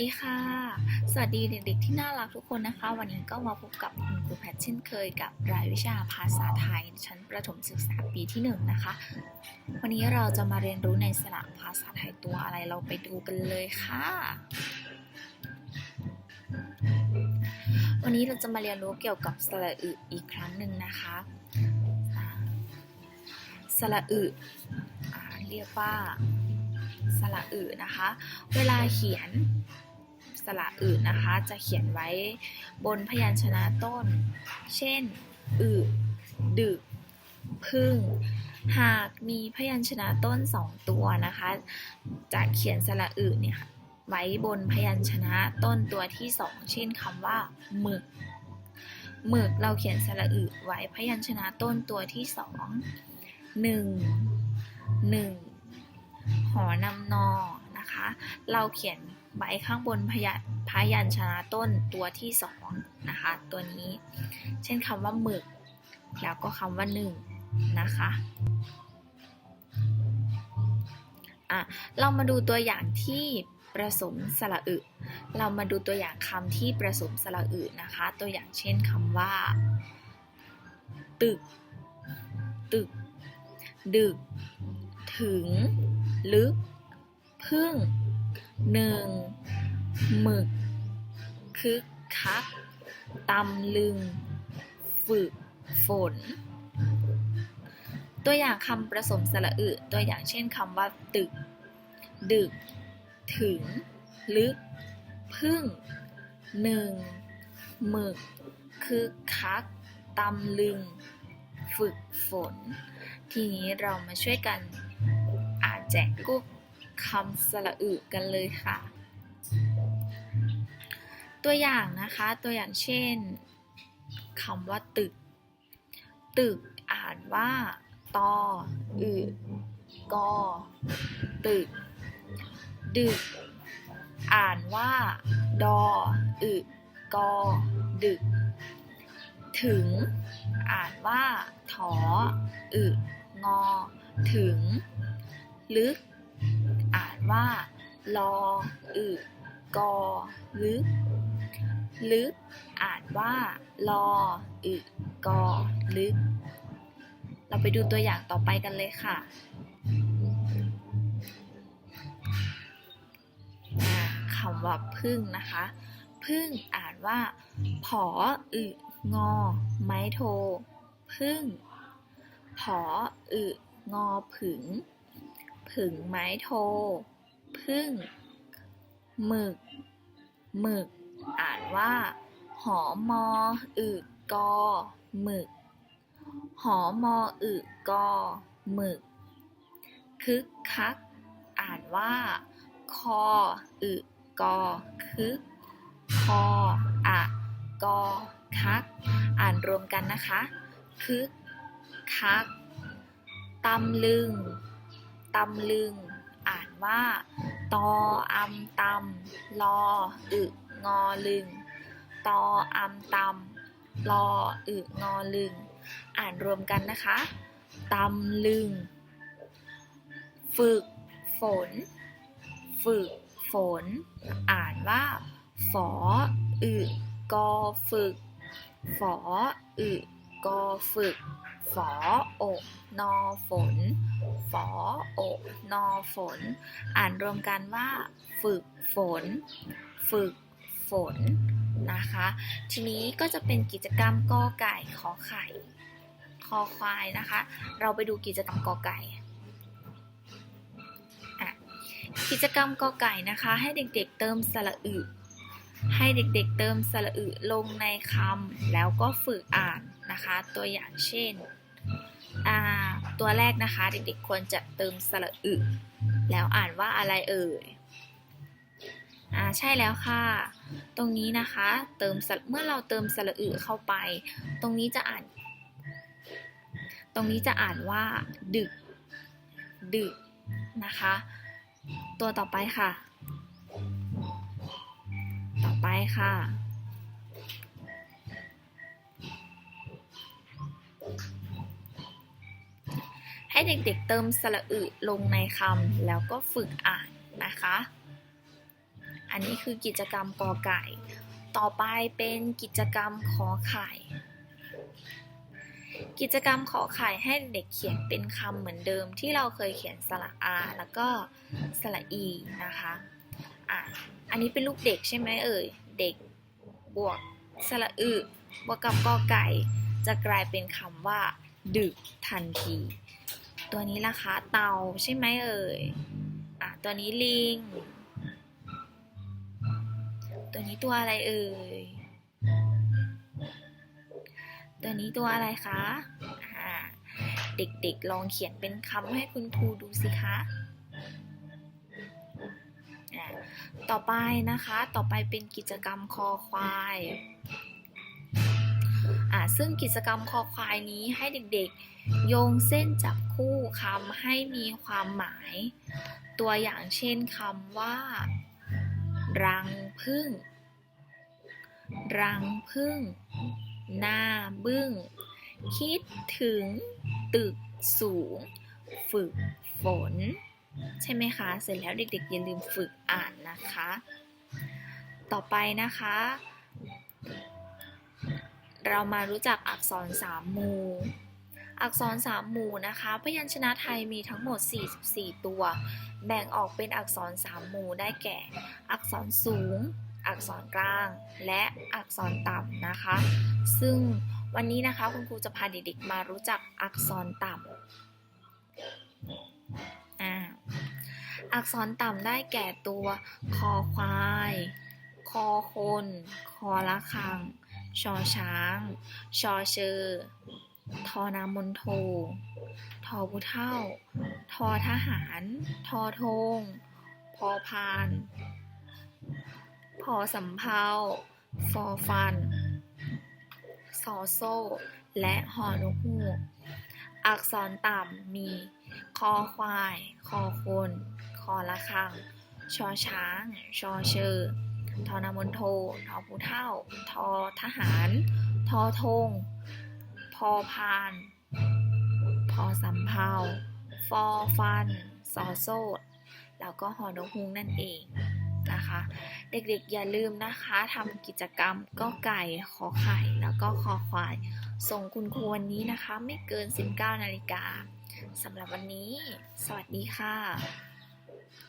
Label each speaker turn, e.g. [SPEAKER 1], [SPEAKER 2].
[SPEAKER 1] ดีค่ะ สวัสดีเด็กๆที่น่ารักทุกคนนะคะ วันนี้ก็มาพบกับคุณครูแพทเช่นเคยกับรายวิชาภาษาไทย ชั้นประถมศึกษาปีที่หนึ่งนะคะ วันนี้เราจะมาเรียนรู้ในสระภาษาไทยตัวอะไรเราไปดูกันเลยค่ะ วันนี้เราจะมาเรียนรู้เกี่ยวกับสระอึอีกครั้งหนึ่งนะคะสระอึอเรียกว่าสระอึนะคะ เวลาเขียน สระอึนนะคะ จะเขียนไว้บนพยัญชนะต้น เช่น อึดึก พึ่ง หากมีพยัญชนะต้นสองตัวนะคะ จะเขียนสระอึเนี่ยไว้บนพยัญชนะต้นตัวที่สองเช่นคำว่าหมึกหมึกเราเขียนสระอึไว้พยัญชนะต้นตัวที่สองหนึ่งหนึ่งหอนำนอ เราเขียนไว้ข้างบนพยัญพยัญชนะต้นตัวที่สองนะคะ ตัวนี้ เช่นคำว่าหมึก แล้วก็คำว่าหนึ่งนะคะอะเรามาดูตัวอย่างที่ประสมสระอึ เรามาดูตัวอย่างคำที่ประสมสระอึนะคะ ตัวอย่างเช่นคำว่า ตึก ตึก ดึก ถึง ลึก พึ่งหนึ่งหมึก คึกคักตำลึง ฝึก ฝน ตัวอย่างคำประสมสระอึ ตัวอย่างเช่นคำว่า ตึก ดึก ถึง ลึก พึ่งหนึ่งหมึก คึกคักตำลึง ฝึกฝน ทีนี้เรามาช่วยกันอ่านแจกกุ๊ก คำสระอึกันเลยค่ะ ตัวอย่างนะคะตัวอย่างเช่นคำว่าตึก ตึกอ่านว่าตออึกอตึก ดึก อ่านว่า ดออึกอดึก ถึง อ่านว่าถออึงอ ถึง ลึก ว่า ลอ อึกอลึก ลึก อ่านว่า ลอ อึกอลึก เราไปดูตัวอย่างต่อไปกันเลยค่ะคำว่าพึ่งนะคะ พึ่งอ่านว่า ผอ อึงอ ไม้โท พึ่ง ผอ อึงอผึง ผึ่งไม้โท พึ่งหมึก หมึก อ่านว่า หอมออึกอหมึก หอมออึกอหมึก คึกคัก อ่านว่า คออึกอคึก คออะกอคัก อ่านรวมกันนะคะ คึกคักตำลึงตำลึง ว่า ตออำตำลออึงอลึง ตออำตำลออึงอลึง อ่านรวมกันนะคะตำลึง ฝึกฝน ฝึกฝน อ่านว่า ฝออึกอฝึก ฝออึกอฝึก ฝออกนอฝน ฝออกนอฝน อ่านรวมกันว่า ฝึกฝน ฝึกฝนนะคะ ทีนี้ก็จะเป็นกิจกรรมกอไก่ขอไข่คอควายนะคะ เราไปดูกิจกรรมกอไก่อะกิจกรรมกอไก่นะคะ ให้เด็กๆเติมสระอึ ให้เด็กๆเติมสระอึลงในคำแล้วก็ฝึกอ่านนะคะ ตัวอย่างเช่น ตัวแรกนะคะเด็กๆควรจะเติมสระอึแล้วอ่านว่าอะไรเอ่ยอ่าใช่แล้วค่ะ ตรงนี้นะคะเติมเมื่อเราเติมสระอึเข้าไป ตรงนี้จะอ่าน ตรงนี้จะอ่านว่าดึก ดึกนะคะ ตัวต่อไปค่ะ ไปค่ะ ให้เด็กๆเติมสระอึลงในคำแล้วก็ฝึกอ่านนะคะ อันนี้คือกิจกรรมกอไก่ ต่อไปเป็นกิจกรรมขอไข่ กิจกรรมขอไข่ให้เด็กเขียนเป็นคำเหมือนเดิมที่เราเคยเขียนสระอาแล้วก็สระอีนะคะ อะ อันนี้เป็นลูกเด็กใช่ไหมเอ่ย เด็กบวกสระอึบวกกับกอไก่ จะกลายเป็นคำว่า ดึกทันที ตัวนี้ล่ะคะเตาใช่ไหมเอ่ย อะ ตัวนี้ลิง ตัวนี้ตัวอะไรเอ่ย ตัวนี้ตัวอะไรคะ อ่า เด็กๆลองเขียนเป็นคำให้คุณครูดูสิคะ ต่อไปนะคะต่อไปเป็นกิจกรรมคอควายอ่าซึ่งกิจกรรมคอควายนี้ให้เด็กๆ โยงเส้นจับคู่คำให้มีความหมาย ตัวอย่างเช่นคำว่า รังพึ่ง รังพึ่ง หน้าบึ้ง คิดถึงตึกสูง ฝึกฝน ใช่ไหมคะ เสร็จแล้วเด็กๆอย่าลืมฝึกอ่านนะคะ ต่อไปนะคะ เรามารู้จักอักษรสามหมู่อักษรสามหมู่นะคะ พยัญชนะไทยมีทั้งหมด 44 ตัว แบ่งออกเป็นอักษรสามหมู่ได้แก่ อักษรสูง อักษรกลาง และอักษรต่ำนะคะ ซึ่งวันนี้นะคะคุณครูจะพาเด็กๆมารู้จักอักษรต่ำ อ่าอักษรต่ำได้แก่ตัว คอควาย คอคน คอละคัง ชอช้าง ชอเชอทอนามนโท ทอผู้เท่า ทอทหาร ทอธง พอพาน พอสำเภาฟอฟัน ซอโซ่และหอนกฮูก อักษรต่ำมี คอควาย คอคน คอละคัง ชอช้าง ชอเชอทอนามนโททอผู้เท่า ทอทหาร ทอธง พอพาน พอสำเภา ฟอฟัน ซอโซ่แล้วก็หอนกฮูกนั่นเองนะคะ เด็กๆอย่าลืมนะคะทำกิจกรรมก็ไก่ ขอไข่ แล้วก็คอควาย ส่งคุณครูวันนี้นะคะ ไม่เกิน 19 นาฬิกาสำหรับวันนี้ สวัสดีค่ะ